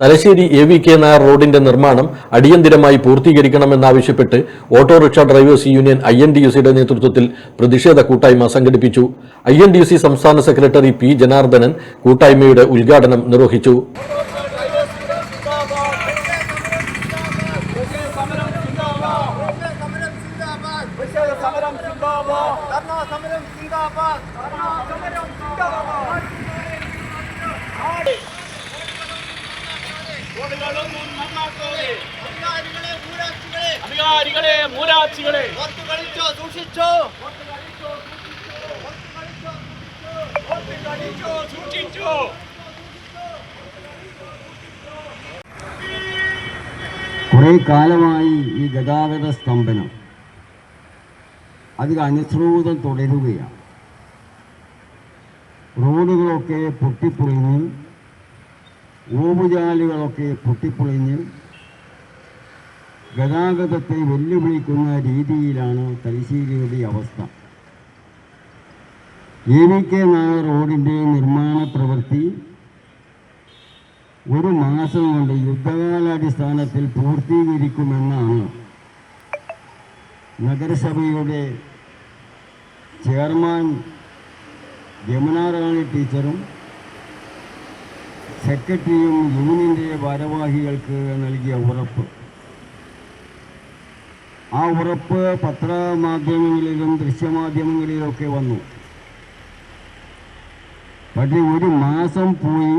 Thalassery A V K Nair റോഡിന്റെ നിർമ്മാണം അടിയന്തിരമായി പൂർത്തീകരിക്കണമെന്നാവശ്യപ്പെട്ട് autorickshaw drivers union I N D U സിയുടെ നേതൃത്വത്തിൽ പ്രതിഷേധ കൂട്ടായ്മ സംഘടിപ്പിച്ചു. I N D U C സംസ്ഥാന സെക്രട്ടറി പി ജനാർദ്ദനൻ കൂട്ടായ്മയുടെ ഉദ്ഘാടനം നിർവഹിച്ചു. അധികാരികളെ മൂരാക്ഷികളെ അധികാരികളെ മൂരാച്ചികളെ ഓർത്തു കളിച്ചോ സൂക്ഷിച്ചോ. ഒത്തുകളിച്ചോ സൂക്ഷിച്ചോ. കുറേ കാലമായി ഈ ഗതാഗത സ്തംഭനം. അതിൽ അനുസൃതം തുടരുകയാണ്. റോഡുകളൊക്കെ പൊട്ടിപ്പൊളിഞ്ഞ് ഓവുചാലുകളൊക്കെ പൊട്ടിപ്പൊളിഞ്ഞ് ഗതാഗതത്തെ വെല്ലുവിളിക്കുന്ന രീതിയിലാണ് തലശ്ശേരിയുടെ അവസ്ഥ. എ വി കെ നായർ റോഡിന്റെ നിർമ്മാണ പ്രവൃത്തി ഒരു മാസം കൊണ്ട് യുദ്ധകാലാടിസ്ഥാനത്തിൽ പൂർത്തീകരിക്കുമെന്നാണ് നഗരസഭയുടെ ചെയർമാൻ ജമുനാറാണി ടീച്ചറും സെക്രട്ടറിയും യൂണിയന്റെ ഭാരവാഹികൾക്ക് നൽകിയ ഉറപ്പ്. ആ ഉറപ്പ് പത്രമാധ്യമങ്ങളിലും ദൃശ്യമാധ്യമങ്ങളിലൊക്കെ വന്നു. പക്ഷേ ഒരു മാസം പോയി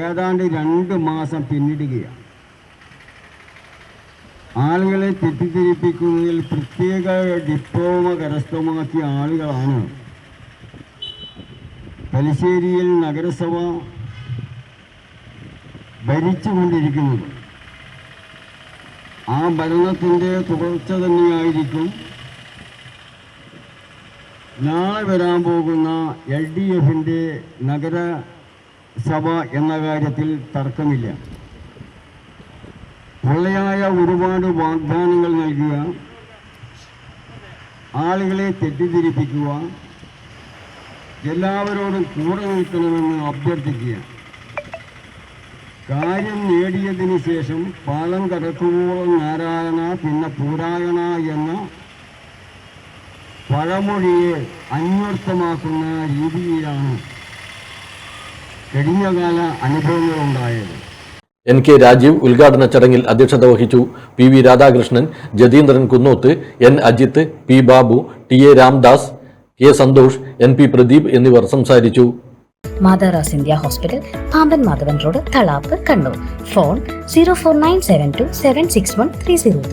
ഏതാണ്ട് രണ്ട് മാസം പിന്നിടുകയാണ്. ആളുകളെ തെറ്റിദ്ധരിപ്പിക്കുന്നതിൽ പ്രത്യേക ഡിപ്ലോമ കരസ്ഥമാക്കിയ ആളുകളാണ് തലശ്ശേരിയിൽ നഗരസഭ ഭരിച്ചുകൊണ്ടിരിക്കുന്നത് ആ ഭരണത്തിന്റെ തുടർച്ച തന്നെയായിരിക്കും നാളെ വരാൻ പോകുന്ന എൽ ഡി എഫിന്റെ നഗരസഭ എന്ന കാര്യത്തിൽ തർക്കമില്ല. പൊള്ളയായ ഒരുപാട് വാഗ്ദാനങ്ങൾ നൽകുക ആളുകളെ തെറ്റിദ്ധരിപ്പിക്കുക എല്ലാവരോടും കൂടെ നിൽക്കണമെന്ന് അഭ്യർത്ഥിക്കുക. കാര്യം നേടിയതിന് ശേഷം പാലം കടക്കുവോളം നാരായണ പിന്നെ പൂരായണ എന്ന പഴമൊഴിയെ അന്വർത്ഥമാക്കുന്ന രീതിയിലാണ് കഴിഞ്ഞകാല അനുഭവങ്ങളുണ്ടായത്. എൻ കെ രാജീവ് ഉദ്ഘാടന ചടങ്ങിൽ അധ്യക്ഷത വഹിച്ചു P V Radhakrishnan Jatheendran Kunnoth N Ajith P Babu T A Ramdas K Santhosh N P Pradeep എന്നിവർ സംസാരിച്ചു. മാതാറാസ് India hospital Pamban Madhavan road Thalappu Kannur. Phone zero four nine seven two seven six one three zero three